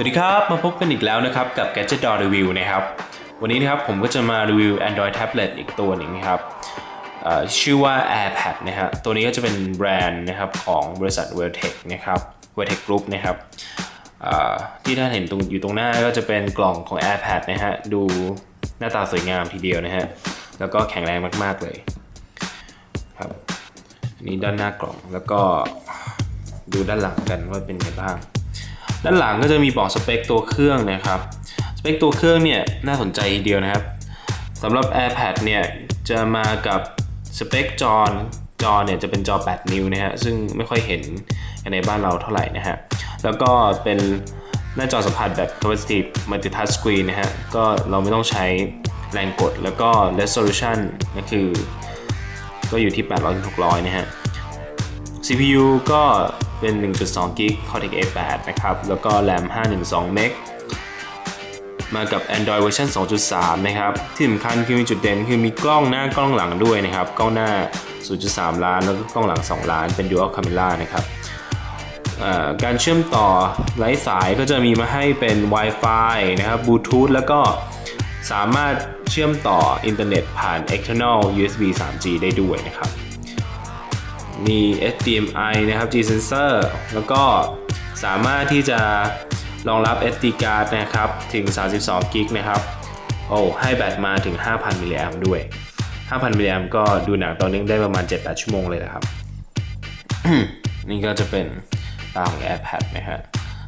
สวัสดีครับ มาพบกันอีกแล้วนะครับกับ Gadget Door Review นะครับ วันนี้นะครับผมก็จะมารีวิว Android Tablet อีกตัวหนึ่งนะครับชื่อว่า AirPad นะฮะตัวนี้ก็จะเป็นแบรนด์นะครับของบริษัท w e l t e c h นะครับ w e l t e c h Group นะครับที่ท่านเห็นตรงอยู่ตรงหน้าก็จะเป็นกล่องของ AirPad นะฮะดูหน้าตาสวยงามทีเดียวนะฮะแล้วก็แข็งแรงมาก ๆ เลยครับนนี่ด้านหน้ากล่องแล้วก็ดูด้านหลังกันว่าเป็นไงบ้าง ด้านหลังก็จะมีบอกสเปคตัวเครื่องนะครับสเปคตัวเครื่องเนี่ยน่าสนใจทีเดียวนะครับสำหรับ AirPad เนี่ยจะมากับสเปคจอจอเนี่ยจะเป็นจอ 8 นิ้วนะฮะซึ่งไม่ค่อยเห็นในบ้านเราเท่าไหร่นะฮะแล้วก็เป็นหน้าจอสัมผัสแบบ capacitive multi-touch screen นะฮะก็เราไม่ต้องใช้แรงกดแล้วก็ resolution ก็คือ ก็อยู่ที่ 800 600 นะฮะ CPU ก็ เป็น 1.2 g b Cortex A8 นะครับ แล้วก็ RAM 512เมกมากับ Android เวอร์ชัน2.3 นะครับ ที่สำคัญคือมีจุดเด่นคือมีกล้องหน้ากล้องหลังด้วยนะครับ กล้องหน้า 0.3 ล้าน แล้วก็กล้องหลัง 2 ล้าน เป็น Dual Camera นะครับการเชื่อมต่อไร้สายก็จะมีมาให้เป็น Wi-Fi นะครับ Bluetooth แล้วก็สามารถเชื่อมต่ออินเทอร์เน็ตผ่าน external USB 3G ได้ด้วยนะครับ มี HDMI นะครับ G sensor แล้วก็สามารถที่จะรองรับ SD card นะครับ ถึง 32 กิกนะครับ โอ้ ให้แบตมาถึง 5,000 มิลลิแอมด้วย 5,000 มิลลิแอมก็ดูหนังตอนนึงได้ประมาณ 7-8 ชั่วโมงเลยนะครับ นี่ก็จะเป็นตาของ AirPad นะฮะ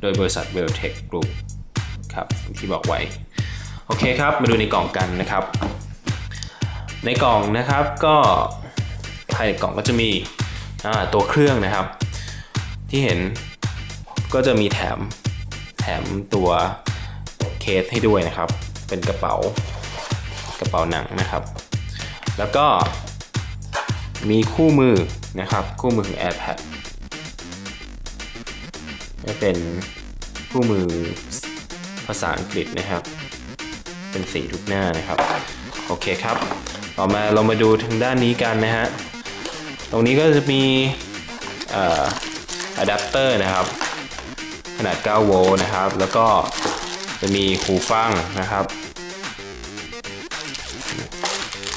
โดยบริษัท w e l t e c h Group ครับ ที่บอกไว้ โอเคครับ มาดูในกล่องกันนะครับ ในกล่องนะครับก็ภายในกล่องก็จะมี ตัวเครื่องนะครับ ที่เห็นก็จะมีแถมแถมตัวเคสให้ด้วยนะครับ เป็นกระเป๋ากระเป๋าหนังนะครับ แล้วก็มีคู่มือนะครับ คู่มือของ AirPad จะเป็นคู่มือภาษาอังกฤษนะครับ เป็นสีทุกหน้านะครับ โอเคครับ ต่อมาเรามาดูทางด้านนี้กันนะฮะ ตรงนี้ก็จะมีอะแดปเตอร์นะครับ ขนาด 9 โวลต์นะครับ แล้วก็จะมีหูฟังนะครับ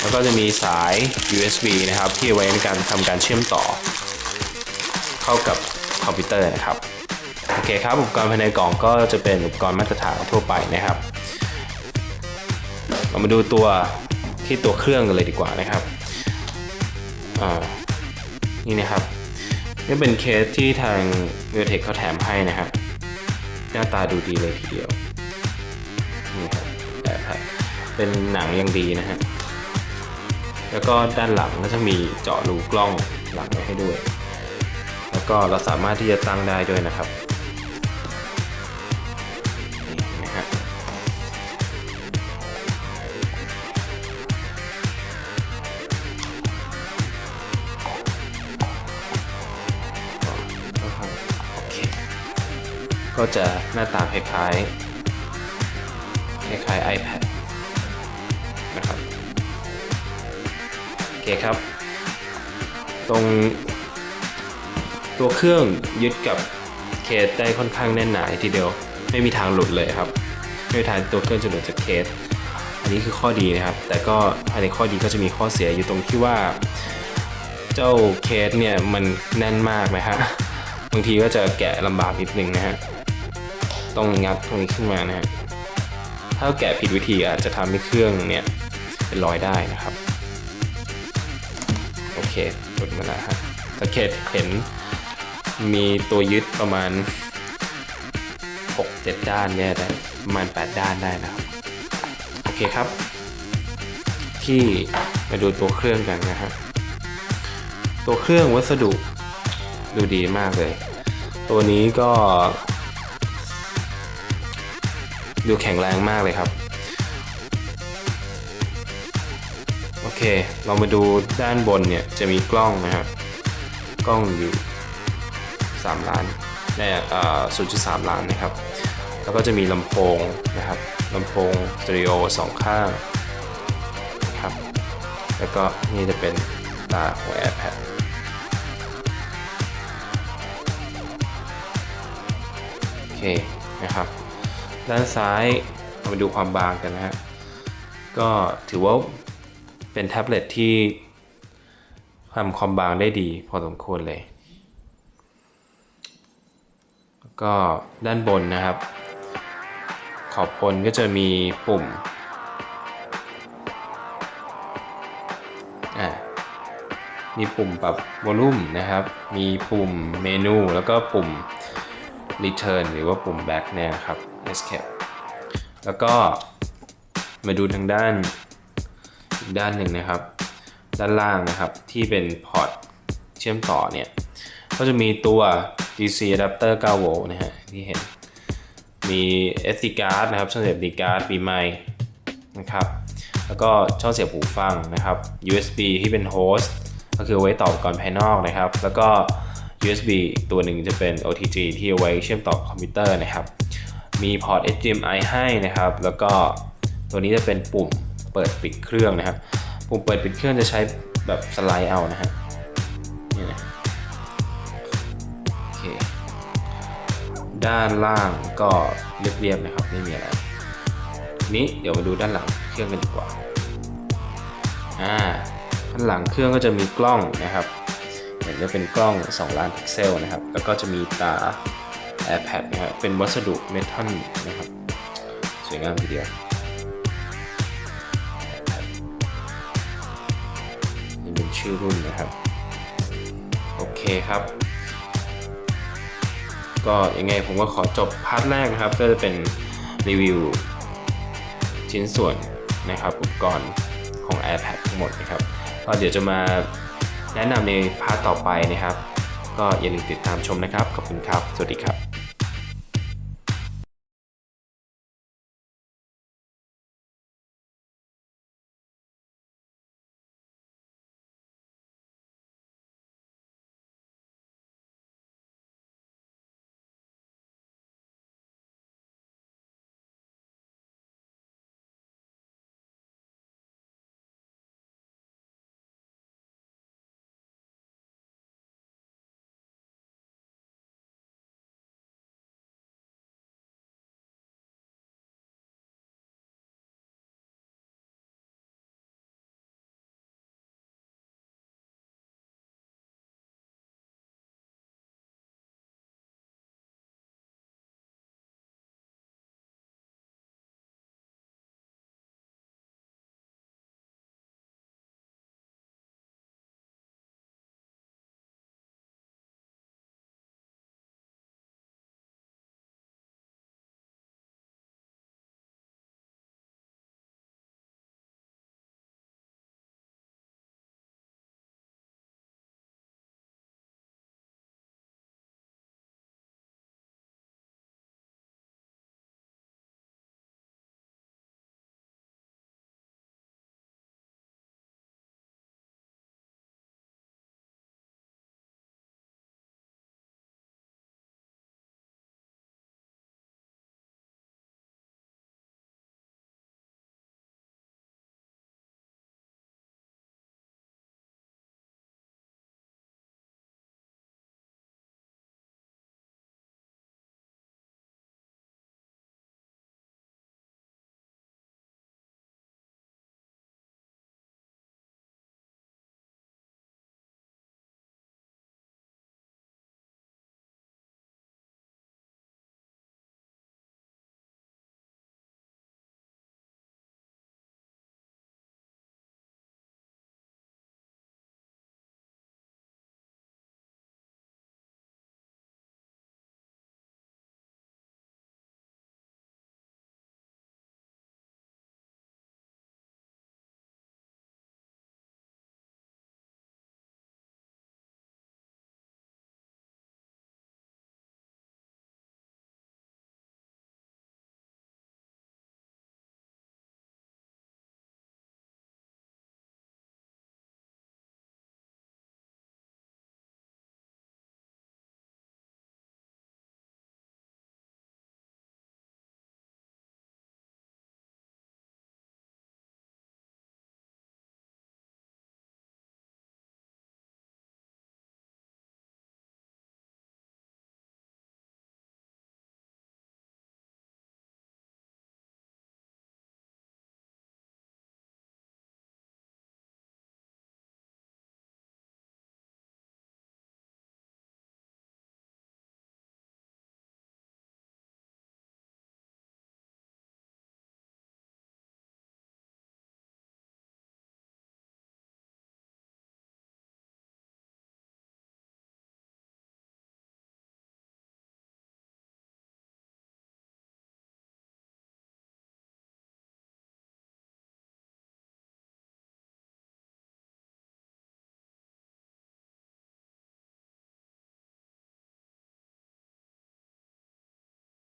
แล้วก็จะมีสาย USB นะครับ ที่เอาไว้ในการทำการเชื่อมต่อ เข้ากับคอมพิวเตอร์นะครับ โอเคครับ อุปกรณ์ภายในกล่องก็จะเป็นอุปกรณ์มาตรฐานทั่วไปนะครับ เรามาดูตัวที่ตัวเครื่องกันเลยดีกว่านะครับอ่า นี่นะครับนี่เป็นเคสที่ทาง v i o t e c h เขาแถมให้นะครับหน้าตาดูดีเลยทีเดียวนี่ครับแต่ครับเป็นหนังยังดีนะฮะแล้วก็ด้านหลังก็จะมีเจาะรูกล้องหลังไว้ให้ด้วย แล้วก็เราสามารถที่จะตั้งได้ด้วยนะครับ ก็จะหน้าตาคล้ายๆ คล้ายๆ iPad นะครับโอเคครับ ตรงตัวเครื่องยึดกับเคสได้ค่อนข้างแน่นหนาทีเดียวไม่มีทางหลุดเลยครับไม่มีทางตัวเครื่องจะหลุดจากเคสอันนี้คือข้อดีนะครับ แต่ก็ภายในข้อดีก็จะมีข้อเสียอยู่ตรงที่ว่า เจ้าเคสเนี่ยมันแน่นมากนะฮะบางทีก็จะแกะลำบากนิดนึงนะฮะ ต้องงัดตรงนี้ขึ้นมานะฮะถ้าแกะผิดวิธีอาจจะทำให้เครื่องเนี่ยเป็นรอยได้นะครับโอเคหลุดมาแล้วฮะสังเกตเห็นมีตัวยึดประมาณ 6-7 ด้านเนี่ยได้ประมาณ 8 ด้านได้นะครับโอเคครับ ที่มาดูตัวเครื่องกันนะฮะตัวเครื่องวัสดุดูดีมากเลย ตัวนี้ก็ ดูแข็งแรงมากเลยครับ โอเค เรามาดูด้านบนเนี่ย จะมีกล้องนะครับ กล้องอยู่ 3 ล้านได้เอ่อ0.3ล้านนะครับ แล้วก็จะมีลำโพงนะครับลำโพงสเตอริโอสองข้างนะครับ แล้วก็นี่จะเป็นตาของ AirPad โอเคนะครับ ด้านซ้ายเรามาดูความบางกันนะฮะ ก็ถือว่าเป็นแท็บเล็ตที่ทำความบางได้ดีพอสมควรเลย ก็ด้านบนนะครับ ขอบบนก็จะมีปุ่มอ่ามีปุ่มปรับวอลลุ่มนะครับ มีปุ่มเมนูแล้วก็ปุ่ม return หรือว่าปุ่ม back เนี่ยนะครับ escape แล้วก็มาดูทางด้านอีกด้านหนึ่งนะครับ ด้านล่างนะครับที่เป็นพอร์ตเชื่อมต่อเนี่ย ก็จะมีตัว DC adapter 9โวลต์นะฮะที่เห็นมี SD card นะครับช่องเสียบ D card มีไมค์นะครับ แล้วก็ช่องเสียบหูฟังนะครับ USB ที่เป็นโฮสต์ก็คือไว้ต่ออุปกรณ์ภายนอกนะครับ แล้วก็ USB ตัวหนึ่งจะเป็น OTG ที่เอาไว้เชื่อมต่อคอมพิวเตอร์นะครับ มีพอร์ต HDMI ให้นะครับ แล้วก็ตัวนี้จะเป็นปุ่มเปิดปิดเครื่องนะครับ ปุ่มเปิดปิดเครื่องจะใช้แบบสไลด์เอานะฮะนี่นะโอเคด้านล่างก็เรียบๆนะครับไม่มีอะไรนี้เดี๋ยวมาดูด้านหลังเครื่องกันดีกว่าอ่าด้านหลังเครื่องก็จะมีกล้องนะครับ เห็นว่าเป็นกล้อง2ล้านพิกเซลนะครับ แล้วก็จะมีตา AirPad นะครับเป็นวัสดุเมทัลนะครับ สวยงามทีเดียวนี่เป็นชื่อรุ่นนะครับ โอเคครับ ก็ยังไงผมก็ขอจบพาร์ทแรกนะครับ ก็จะเป็นรีวิวชิ้นส่วนนะครับอุปกรณ์ของ AirPad ทั้งหมดนะครับก็เดี๋ยวจะมาแนะนำในพาร์ทต่อไปนะครับ ก็อย่าลืมติดตามชมนะครับ ขอบคุณครับ สวัสดีครับ